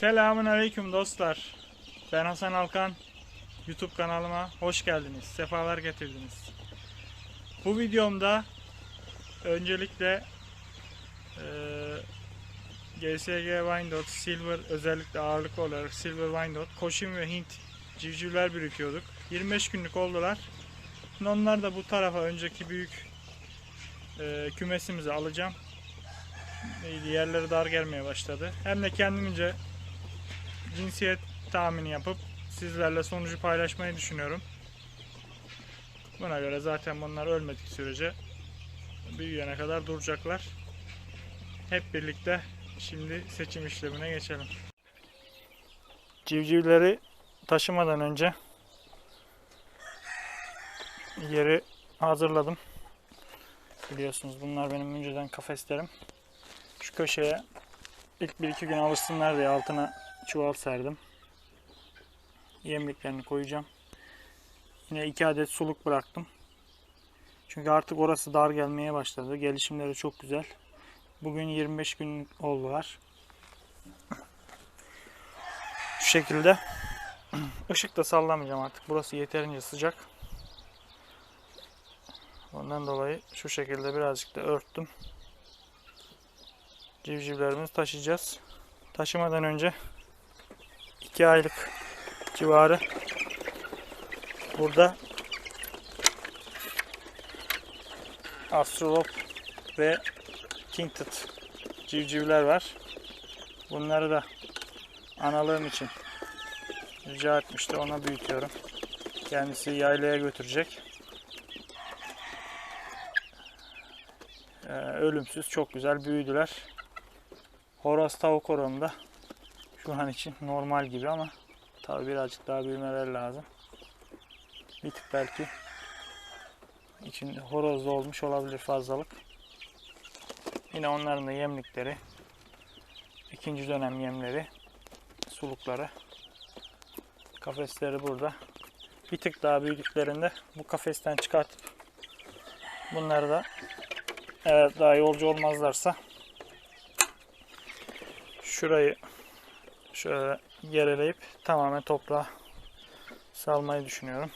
Selamun Aleyküm dostlar. Ben Hasan Alkan. YouTube kanalıma hoş geldiniz. Sefalar getirdiniz. Bu videomda öncelikle eee GSG Wyandotte Silver özellikle ağırlıklı olarak Silver Wyandotte, Koşin ve Hint civcivler birikiyorduk. 25 günlük oldular. Şimdi onlar da bu tarafa önceki büyük eee kümesimize alacağım. Yerleri dar gelmeye başladı. Hem de kendimce cinsiyet tahmini yapıp sizlerle sonucu paylaşmayı düşünüyorum. Buna göre zaten bunlar ölmedik sürece büyüyene kadar duracaklar. Hep birlikte şimdi seçim işlemine geçelim. Civcivleri taşımadan önce yeri hazırladım. Biliyorsunuz bunlar benim önceden kafeslerim. Şu köşeye ilk bir iki gün alışsınlar diye altına çuval serdim. Yemliklerini koyacağım. Yine iki adet suluk bıraktım. Çünkü artık orası dar gelmeye başladı. Gelişimleri çok güzel. Bugün 25 gün oldular. Şu şekilde. Işık da sallamayacağım artık. Burası yeterince sıcak. Ondan dolayı şu şekilde birazcık da örttüm. Civcivlerimizi taşıyacağız. Taşımadan önce 2 aylık civarı burada astrolop ve tinted civcivler var. Bunları da analığım için rica etmişti. Ona büyütüyorum. Kendisi yaylaya götürecek. Ee, ölümsüz çok güzel büyüdüler. Horoz tavuk oranında şu an için normal gibi ama tabi birazcık daha büyümeleri lazım. Bir tık belki içinde horozda olmuş olabilir fazlalık. Yine onların da yemlikleri, ikinci dönem yemleri, sulukları, kafesleri burada. Bir tık daha büyüdüklerinde bu kafesten çıkartıp bunları da eğer daha yolcu olmazlarsa şurayı şöyle yereleyip tamamen toprağa salmayı düşünüyorum.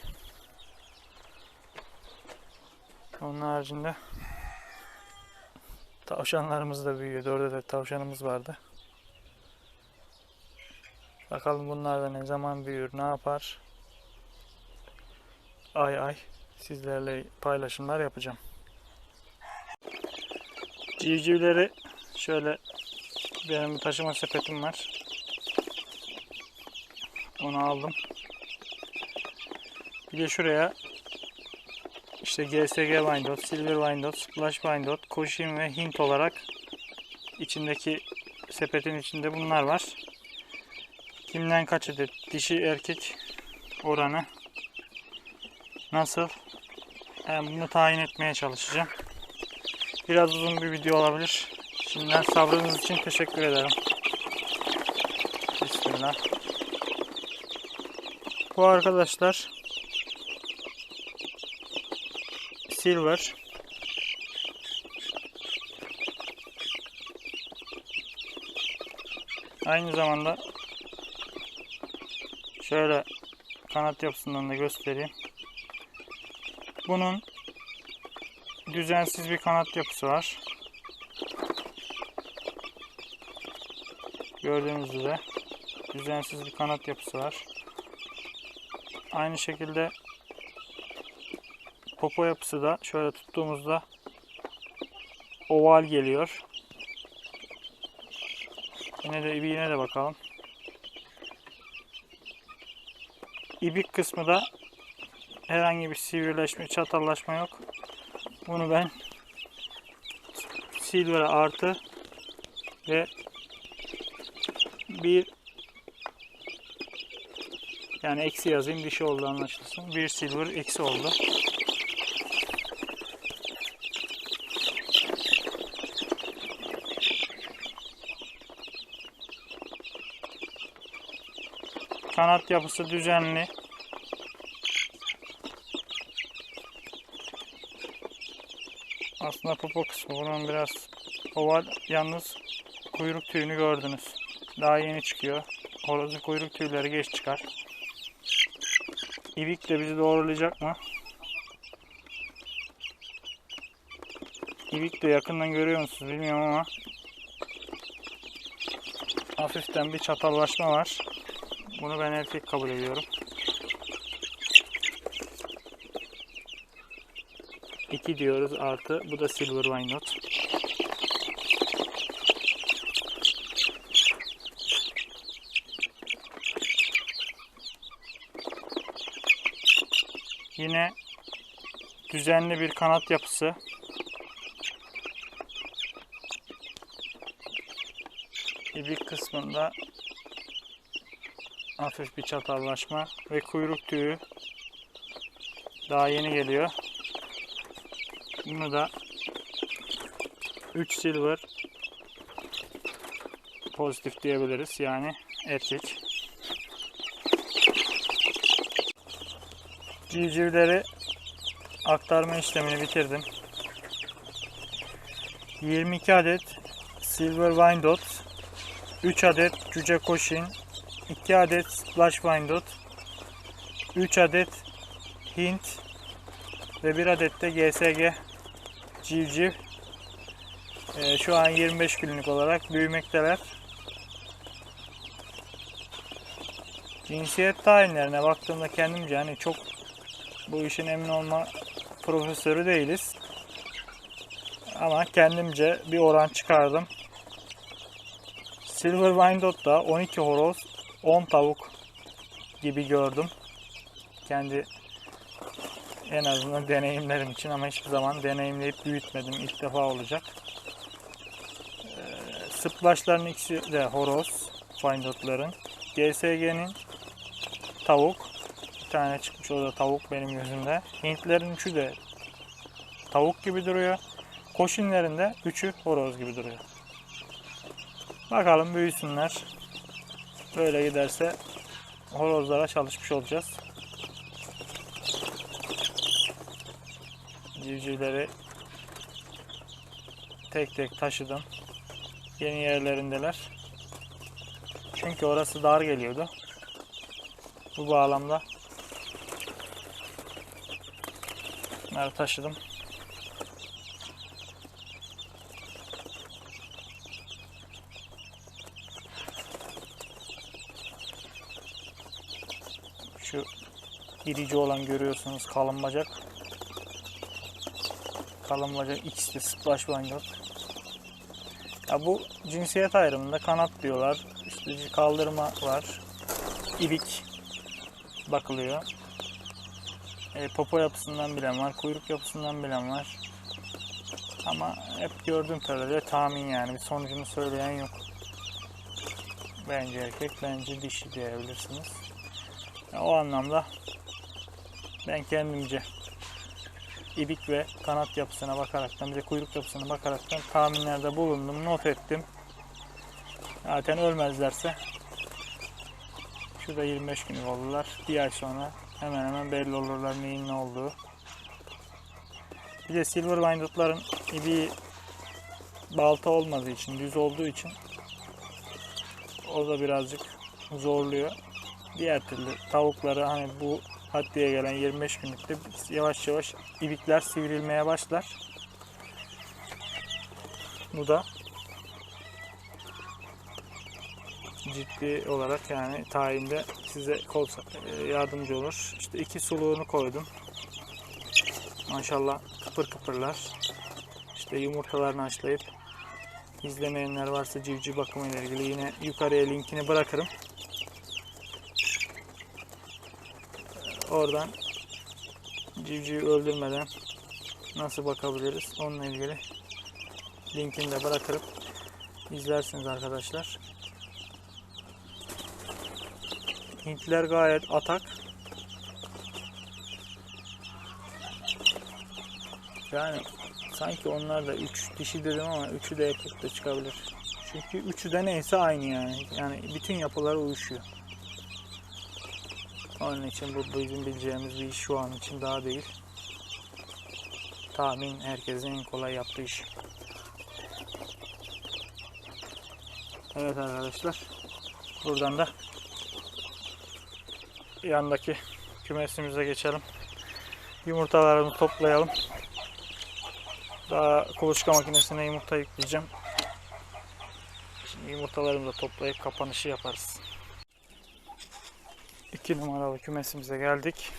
Onun haricinde tavşanlarımız da büyüyor. Dörde de tavşanımız vardı. Bakalım bunlar da ne zaman büyür, ne yapar. Ay ay sizlerle paylaşımlar yapacağım. Civcivleri şöyle benim taşıma sepetim var. Onu aldım. Bir de şuraya işte GSG Wyandotte, Silver Wyandotte, Splash Wyandotte, Cochin ve Hint olarak içindeki sepetin içinde bunlar var. Kimden kaç adet dişi erkek oranı nasıl? Ben bunu tayin etmeye çalışacağım. Biraz uzun bir video olabilir. Şimdiden sabrınız için teşekkür ederim. Bismillah. Bu arkadaşlar Silver Aynı zamanda şöyle kanat yapısından da göstereyim. Bunun düzensiz bir kanat yapısı var. Gördüğünüz üzere düzensiz bir kanat yapısı var. Aynı şekilde popo yapısı da şöyle tuttuğumuzda oval geliyor. Yine de ibiğine de bakalım. İbik kısmı da herhangi bir sivrileşme, çatallaşma yok. Bunu ben silver artı ve bir yani eksi yazayım dişi oldu anlaşılsın. Bir silver eksi oldu. Kanat yapısı düzenli. Aslında popo kısmı bunun biraz oval. Yalnız kuyruk tüyünü gördünüz. Daha yeni çıkıyor. Horozun kuyruk tüyleri geç çıkar. İbik de bizi doğrulayacak mı? İbik de yakından görüyor musunuz bilmiyorum ama hafiften bir çatallaşma var. Bunu ben erkek kabul ediyorum. İki diyoruz artı. Bu da Silver Wynot. Yine düzenli bir kanat yapısı. İbik kısmında hafif bir çatallaşma ve kuyruk tüyü daha yeni geliyor. Bunu da 3 silver pozitif diyebiliriz. Yani erkek. Civcivleri aktarma işlemini bitirdim. 22 adet Silver Wyandotte, 3 adet Cüce Koşin, 2 adet Splash Wyandotte, 3 adet Hint ve 1 adet de GSG civciv. Ee, şu an 25 günlük olarak büyümekteler. Cinsiyet tayinlerine baktığımda kendimce hani çok bu işin emin olma profesörü değiliz. Ama kendimce bir oran çıkardım. Silver Wyandott'ta 12 horoz, 10 tavuk gibi gördüm. Kendi en azından deneyimlerim için ama hiçbir zaman deneyimleyip büyütmedim. İlk defa olacak. Ee, Splaşların ikisi de horoz, Wyandott'ların. GSG'nin tavuk, tane çıkmış o da tavuk benim gözümde. Hintlerin üçü de tavuk gibi duruyor. Koşinlerin de üçü horoz gibi duruyor. Bakalım büyüsünler. Böyle giderse horozlara çalışmış olacağız. Civcivleri tek tek taşıdım. Yeni yerlerindeler. Çünkü orası dar geliyordu. Bu bağlamda bunları taşıdım. Şu irici olan görüyorsunuz kalın bacak. Kalın bacak ikisi de splash wyandotte. Ya bu cinsiyet ayrımında kanat diyorlar. İşte kaldırma var. İbik bakılıyor. E, popo yapısından bilen var, kuyruk yapısından bilen var. Ama hep gördüğüm kadarıyla tahmin yani bir sonucunu söyleyen yok. Bence erkek, bence dişi diyebilirsiniz. Ya, o anlamda ben kendimce ibik ve kanat yapısına bakaraktan bir de kuyruk yapısına bakaraktan tahminlerde bulundum, not ettim. Zaten ölmezlerse şurada 25 günlük olurlar. Bir ay sonra hemen hemen belli olurlar neyin ne olduğu. Bir de Silver Wyandott'ların ibiği balta olmadığı için, düz olduğu için o da birazcık zorluyor. Diğer türlü tavukları hani bu haddeye gelen 25 günlükte yavaş yavaş ibikler sivrilmeye başlar. Bu da ciddi olarak yani tayinde size kol e, yardımcı olur. İşte iki suluğunu koydum. Maşallah kıpır kıpırlar. İşte yumurtalarını haşlayıp izlemeyenler varsa civciv bakımı ile ilgili yine yukarıya linkini bırakırım. Oradan civcivi öldürmeden nasıl bakabiliriz onunla ilgili linkini de bırakırım. İzlersiniz arkadaşlar. Hintliler gayet atak. Yani sanki onlar da 3 dişi dedim ama 3'ü de erkek de çıkabilir. Çünkü üçü de neyse aynı yani. Yani bütün yapıları uyuşuyor. Onun için bu bizim bileceğimiz bir iş şu an için daha değil. Tahmin herkesin en kolay yaptığı iş. Evet arkadaşlar. Buradan da yandaki kümesimize geçelim. Yumurtalarını toplayalım. Daha kuluçka makinesine yumurta yükleyeceğim. Şimdi yumurtalarımı da toplayıp kapanışı yaparız. 2 numaralı kümesimize geldik.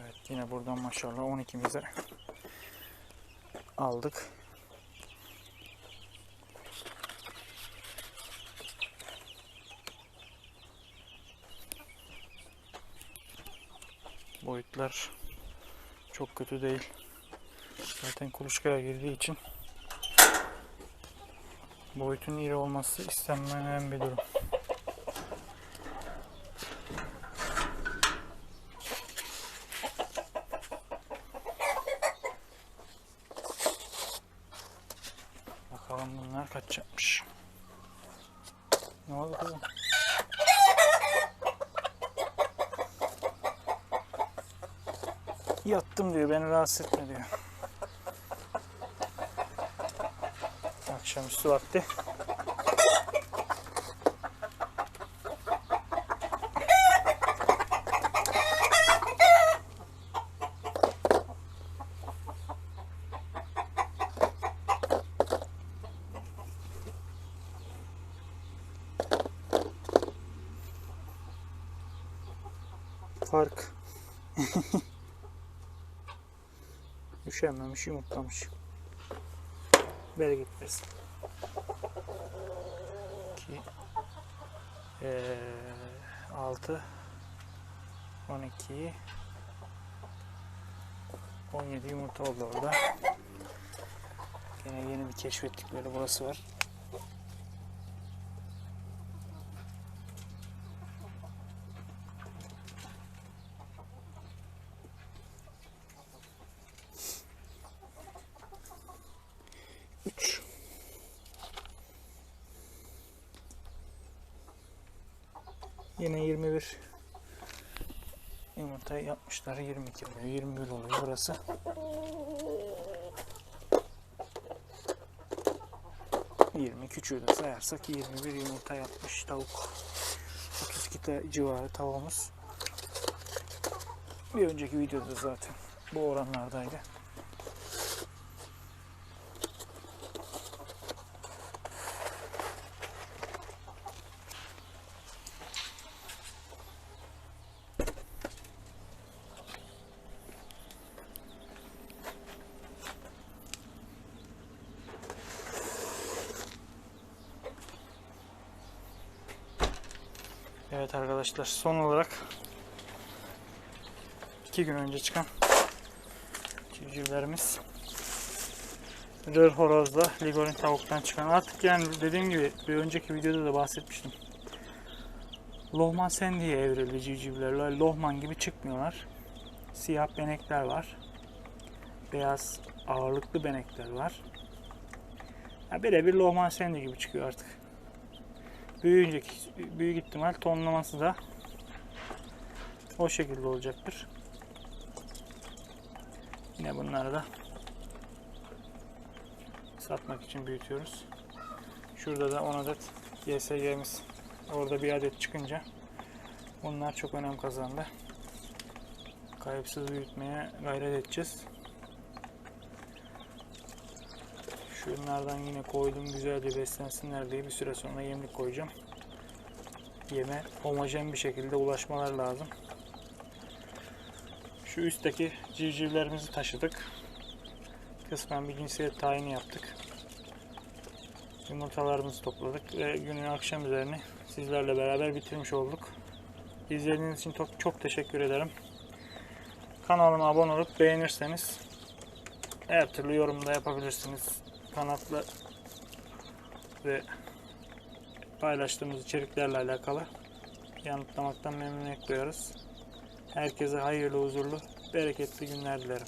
Evet yine buradan maşallah 12'mize aldık. Boyutlar çok kötü değil. Zaten kuluçkaya girdiği için boyutun iri olması istenmeyen bir durum. Bakalım bunlar kaç yapmış. Ne oldu kızım? Yattım diyor, beni rahatsız etme diyor. Akşamüstü vakti. Fark. Üşenmemiş, yumurtlamış. Bereket versin. 2 6 12 17 yumurta oldu orada. Yine yeni bir keşfettikleri burası var. Yine 21 yumurta yapmışlar. 22 oluyor. 21 oluyor burası. Yirmi küçüğü de sayarsak 21 yumurta yapmış tavuk. 32 ta- civarı tavuğumuz. Bir önceki videoda zaten bu oranlardaydı. Evet arkadaşlar son olarak iki gün önce çıkan civcivlerimiz Rır horozla Ligorin tavuktan çıkan artık yani dediğim gibi bir önceki videoda da bahsetmiştim. Lohman sen diye evrildi civcivlerler. Lohman gibi çıkmıyorlar. Siyah benekler var. Beyaz ağırlıklı benekler var. Ya birebir Lohman Sandy gibi çıkıyor artık. Büyüyecek, büyük ihtimal tonlaması da o şekilde olacaktır. Yine bunları da satmak için büyütüyoruz. Şurada da 10 adet YSG'miz orada bir adet çıkınca bunlar çok önem kazandı. Kayıpsız büyütmeye gayret edeceğiz. Şunlardan yine koydum güzelce beslensinler diye bir süre sonra yemlik koyacağım. Yeme homojen bir şekilde ulaşmalar lazım. Şu üstteki civcivlerimizi taşıdık. Kısmen bir cinsiyet tayini yaptık. Yumurtalarımızı topladık ve günün akşam üzerini sizlerle beraber bitirmiş olduk. İzlediğiniz için çok, çok teşekkür ederim. Kanalıma abone olup beğenirseniz her türlü yorum da yapabilirsiniz. Kanatlı ve paylaştığımız içeriklerle alakalı yanıtlamaktan memnuniyet duyarız. Herkese hayırlı, huzurlu, bereketli günler dilerim.